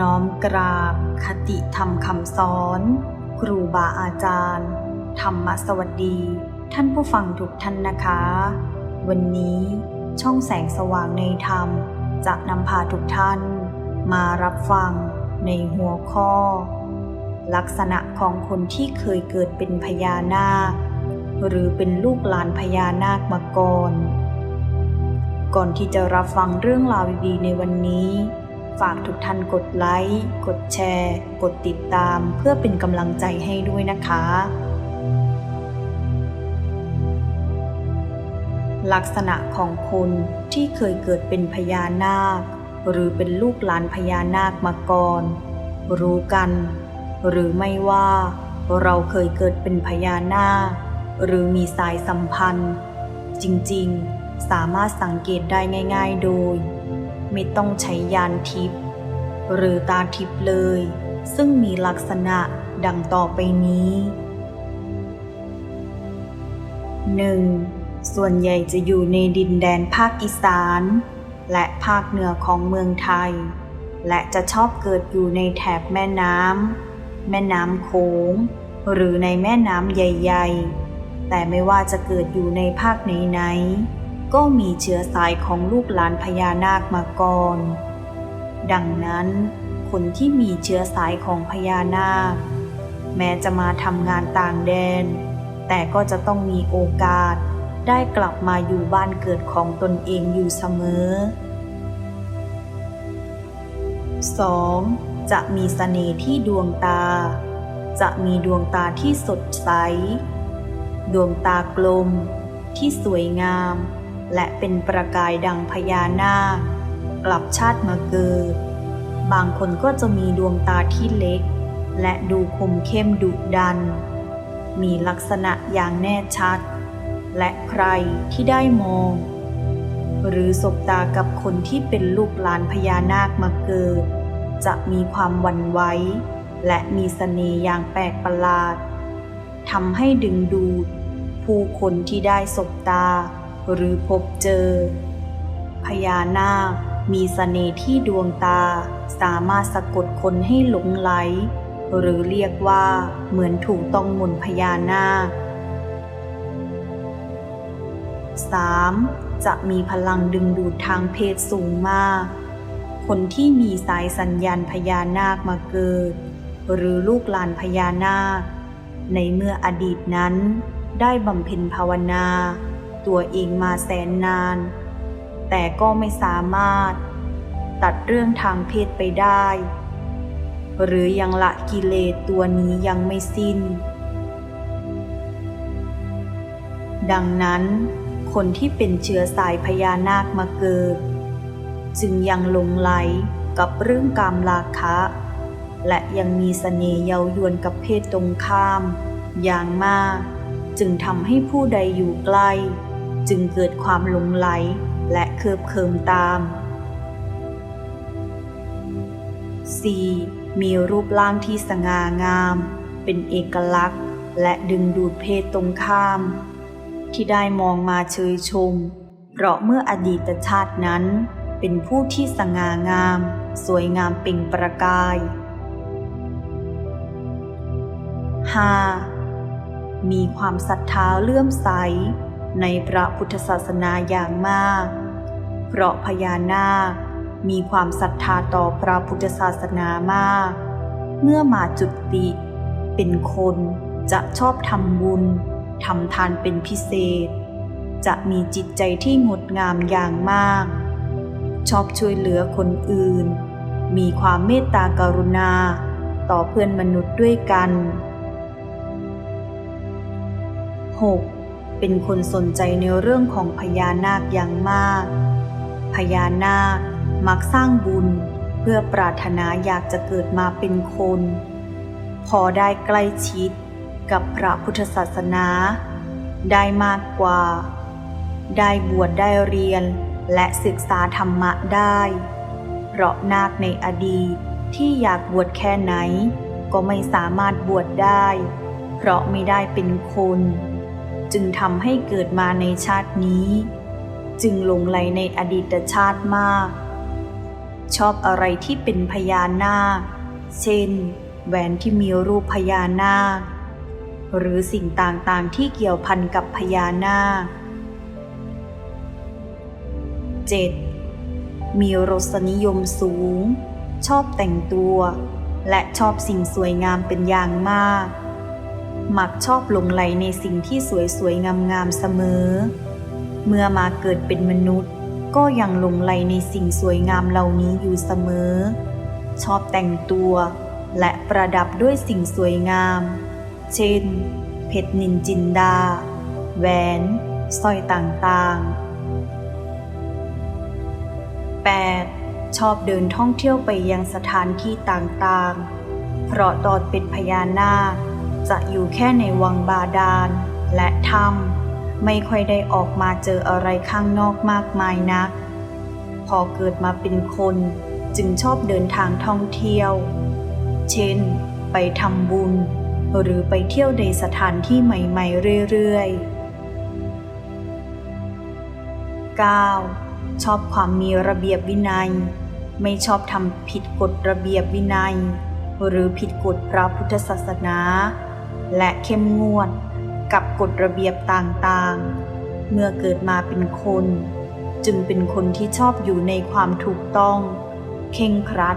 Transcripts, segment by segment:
น้อมกราบคติธรรมคำสอน ครูบาอาจารย์ ธรรมสวัสดี ท่านผู้ฟังทุกท่านนะคะ วันนี้ช่องแสงสว่างในธรรม จะนำพาทุกท่าน มารับฟังในหัวข้อ ลักษณะของคนที่เคยเกิดเป็นพญานาค หรือเป็นลูกหลานพญานาคมาก่อน ก่อนที่จะรับฟังเรื่องราวดีๆในวันนี้ ฝากทุกท่านกดไลค์ กดแชร์ กดติดตามเพื่อเป็นกำลังใจให้ด้วยนะคะ ลักษณะของคนที่เคยเกิดเป็นพญานาค หรือเป็นลูกหลานพญานาคมาก่อน รู้กัน หรือไม่ว่าเราเคยเกิดเป็นพญานาค หรือมีสายสัมพันธ์ จริงๆ สามารถสังเกตได้ง่าย ๆ โดย ไม่ต้องใช้ยานทิพย์หรือตาทิพย์เลย ซึ่งมีลักษณะดังต่อไปนี้ 1. ส่วนใหญ่จะอยู่ในดินแดนภาคอีสาน และภาคเหนือของเมืองไทย และจะชอบเกิดอยู่ในแถบแม่น้ำ แม่น้ำโขง หรือในแม่น้ำใหญ่ ๆ แต่ไม่ว่าจะเกิดอยู่ในภาคไหนๆ ก็มีเชื้อสายของลูกหลานพญานาคมาก่อน ดังนั้น คนที่มีเชื้อสายของพญานาค แม้จะมาทำงานต่างแดน แต่ก็จะต้องมีโอกาสได้กลับมาอยู่บ้านเกิดของตนเองอยู่เสมอ 2. จะมีเสน่ห์ที่ดวงตา จะมีดวงตาที่สดใส ดวงตากลม ที่สวยงาม และเป็นประกายดังพญานาค กลับชาติมาเกิด บางคนก็จะมีดวงตาที่เล็ก และดูคมเข้มดุดัน มีลักษณะอย่างแน่ชัด และใครที่ได้มอง หรือสบตากับคนที่เป็นลูกหลานพญานาคมาเกิด จะมีความหวั่นไหวและมีเสน่ห์อย่างแปลกประหลาดทำให้ดึงดูดผู้คนที่ได้สบตา หรือพบเจอ พญานาคมีเสน่ห์ที่ดวงตาสามารถสะกดคนให้หลงไหล หรือเรียกว่าเหมือนถูกต้องมนพญานาค 3. จะมีพลังดึงดูดทางเพศสูงมาก คนที่มีสายสัญญาณพญานาคมาเกิด หรือลูกหลานพญานาค ในเมื่ออดีตนั้นได้บำเพ็ญภาวนา ตัวเองมาแสนนาน แต่ก็ไม่สามารถตัดเรื่องทางเพศไปได้ หรือยังละกิเลสตัวนี้ยังไม่สิ้น ดังนั้น คนที่เป็นเชื้อสายพญานาคมาเกิด จึงยังหลงไหลกับเรื่องกามราคะ และยังมีเสน่ห์เยาวยวนกับเพศตรงข้าม อย่างมาก จึงทำให้ผู้ใดอยู่ใกล้ จึงเกิดความหลงไหลและเคิบเคิมตาม 4. มีรูปร่างที่สง่างาม เป็นเอกลักษณ์ และดึงดูดเพศตรงข้าม ที่ได้มองมาเชยชม เพราะเมื่ออดีตชาตินั้น เป็นผู้ที่สง่างาม สวยงามเปล่งประกาย 5. มีความศรัทธาเลื่อมใส ในพระพุทธศาสนาอย่างมาก เพราะพญานาคมีความศรัทธาต่อพระพุทธศาสนามาก เมื่อมาจุติเป็นคนจะชอบทำบุญทำทานเป็นพิเศษ จะมีจิตใจที่งดงามอย่างมาก ชอบช่วยเหลือคนอื่น มีความเมตตากรุณาต่อเพื่อนมนุษย์ด้วยกัน 6. เป็นคนสนใจในเรื่องของพญานาคอย่างมาก พญานาคมักสร้างบุญเพื่อปรารถนาอยากจะเกิดมาเป็นคน พอได้ใกล้ชิดกับพระพุทธศาสนา ได้มากกว่า ได้บวชได้เรียนและศึกษาธรรมะได้ เพราะนาคในอดีตที่อยากบวชแค่ไหน ก็ไม่สามารถบวชได้ เพราะไม่ได้เป็นคน จึงทำให้เกิดมาในชาตินี้ จึงหลงไหลในอดีตชาติมาก ชอบอะไรที่เป็นพญานาค เช่น แหวนที่มีรูปพญานาค หรือสิ่งต่างๆที่เกี่ยวพันกับพญานาค 7. มีรสนิยมสูง ชอบแต่งตัว และชอบสิ่งสวยงามเป็นอย่างมาก มักชอบหลงไหลในสิ่งที่สวยๆ งามๆ เสมอ เมื่อมาเกิดเป็นมนุษย์ ก็ยังหลงไหลในสิ่งสวยงามเหล่านี้อยู่เสมอ ชอบแต่งตัว และประดับด้วยสิ่งสวยงาม เช่น เพชรนินจินดา แหวน สร้อยต่างๆ 8. ชอบเดินท่องเที่ยวไปยังสถานที่ต่างๆ เพราะตอนเป็นพญานาค จะอยู่แค่ในวังบาดาล และถ้ำไม่ค่อยได้ออกมาเจออะไรข้างนอกมากมายนัก พอเกิดมาเป็นคนจึงชอบเดินทางท่องเที่ยว เช่น ไปทำบุญ หรือไปเที่ยวในสถานที่ใหม่ ๆ เรื่อย ๆ 9. ชอบความมีระเบียบวินัย ไม่ชอบทำผิดกฎระเบียบวินัย หรือผิดกฎพระพุทธศาสนา และเข้มงวดกับกฎระเบียบต่างๆ เมื่อเกิดมาเป็นคน จึงเป็นคนที่ชอบอยู่ในความถูกต้อง เข่งครัด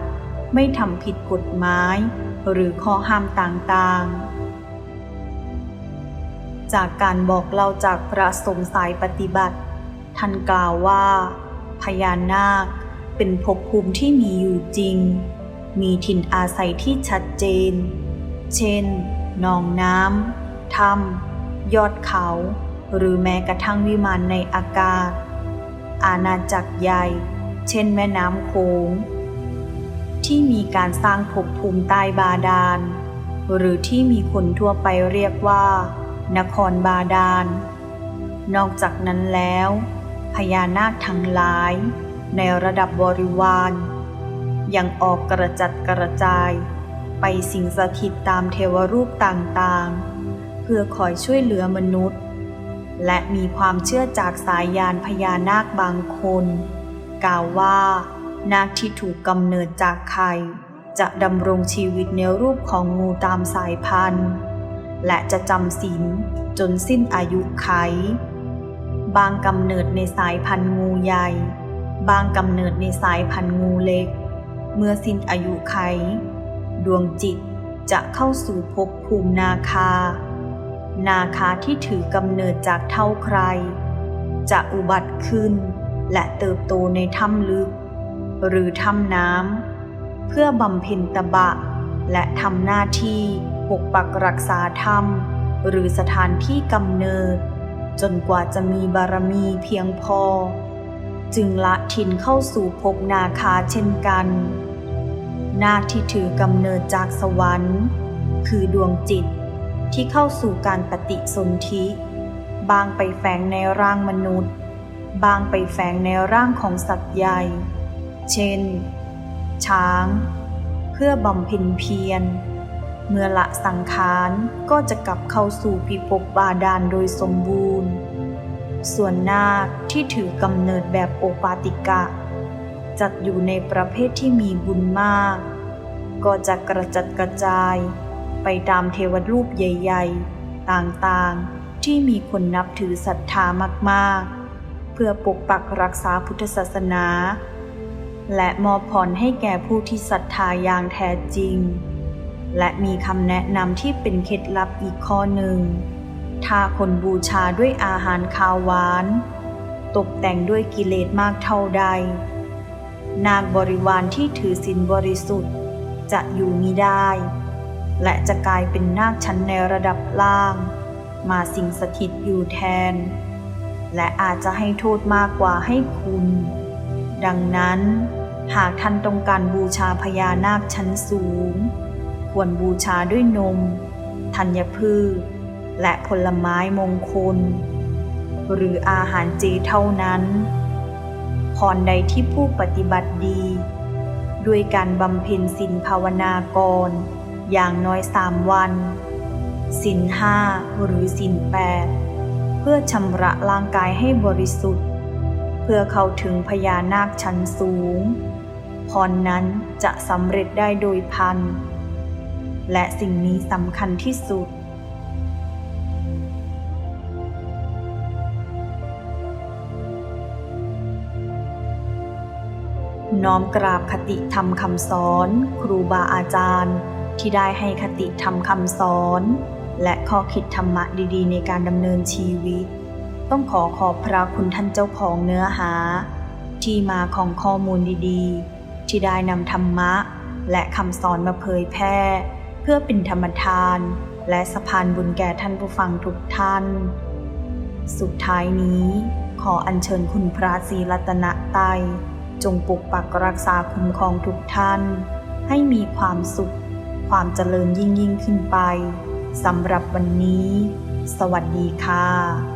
ไม่ทำผิดกฎหมาย หรือข้อห้ามต่างๆ จากการบอกเล่าจากพระสงฆ์สายปฏิบัติ ท่านกล่าวว่า พญานาคเป็นภพภูมิที่มีอยู่จริง มีถิ่นอาศัยที่ชัดเจน เช่น หนองน้ำถ้ำยอดเขา หรือแม้กระทั่งวิมานในอากาศ อาณาจักรใหญ่ เช่นแม่น้ำโขงที่มีการสร้างภพภูมิใต้บาดาล หรือที่มีคนทั่วไปเรียกว่า นครบาดาล นอกจากนั้นแล้ว พญานาคทั้งหลาย ในระดับบริวารยังออกกระจัดกระจาย ไปสิงสถิตตามเทวรูปต่างๆ เพื่อคอยช่วยเหลือมนุษย์ และมีความเชื่อจากสายยานพญานาคบางคน กล่าวว่า นาคที่ถูกกำเนิดจากไข่จะดำรงชีวิตในรูปของงูตามสายพันธุ์ และจะจำศีลจนสิ้นอายุไข บางกำเนิดในสายพันธุ์งูใหญ่ บางกำเนิดในสายพันธุ์งูเล็ก เมื่อสิ้นอายุไข ดวงจิตจะเข้าสู่ภพภูมินาคา นาคาที่ถือกำเนิดจากเท่าใคร จะอุบัติขึ้นและเติบโตในถ้ำลึก หรือถ้ำน้ำเพื่อบำเพ็ญตบะ และทำหน้าที่ปกปักรักษาถ้ำหรือสถานที่กำเนิด จนกว่าจะมีบารมีเพียงพอ จึงละถิ่นเข้าสู่ภพนาคาเช่นกัน นาคที่ถือกำเนิดจากสวรรค์ คือดวงจิตที่เข้าสู่การปฏิสนธิ บางไปแฝงในร่างมนุษย์ บางไปแฝงในร่างของสัตว์ใหญ่ เช่น ช้าง เพื่อบำเพ็ญเพียร เมื่อละสังขารก็จะกลับเข้าสู่พิภพบาดาลโดยสมบูรณ์ ส่วนนาคที่ถือกำเนิดแบบโอปาติกะ จัดอยู่ในประเภทที่มีบุญมาก ก็จะกระจัดกระจาย ไปตามเทวรูปใหญ่ ๆ ต่างๆ ที่มีคนนับถือศรัทธามากๆ เพื่อปกปักรักษาพุทธศาสนา และมอบพรให้แก่ผู้ที่ศรัทธาอย่างแท้จริง และมีคำแนะนำที่เป็นเคล็ดลับอีกข้อหนึ่ง ถ้าคนบูชาด้วยอาหารคาวหวาน ตกแต่งด้วยกิเลสมากเท่าใด นางบริวารที่ถือศีลบริสุทธิ์ จะอยู่มิได้ และจะกลายเป็นนาคชั้นในระดับล่าง มาสิงสถิตอยู่แทน และอาจจะให้โทษมากกว่าให้คุณ ดังนั้น หากท่านต้องการบูชาพญานาคชั้นสูง ควรบูชาด้วยนม ธัญพืช และผลไม้มงคล หรืออาหารเจเท่านั้น พรใดที่ผู้ปฏิบัติดีด้วยการบำเพ็ญศีลภาวนากร อย่างน้อยสามวันศีลห้าหรือศีลแปดเพื่อชำระร่างกายให้บริสุทธิ์ เพื่อเข้าถึงพญานาคชั้นสูง พรนั้นจะสำเร็จได้โดยพัน และสิ่งนี้สำคัญที่สุด น้อมกราบคติธรรมคำสอน ครูบาอาจารย์ ที่ได้ให้คติธรรมคำสอน และข้อคิดธรรมะดีๆ ในการดำเนินชีวิต ต้องขอขอบพระคุณท่านเจ้าของเนื้อหา ที่มาของข้อมูลดีๆ ที่ได้นำธรรมะ และคำสอนมาเผยแพร่ เพื่อเป็นธรรมทาน และสะพานบุญแก่ท่านผู้ฟังทุกท่าน สุดท้ายนี้ขออัญเชิญคุณพระศรีรัตนไตร จงปกปักรักษาคุ้มครองทุกท่าน ให้มีความสุข ความเจริญยิ่งยิ่งขึ้นไปสำหรับวันนี้ สวัสดีค่ะ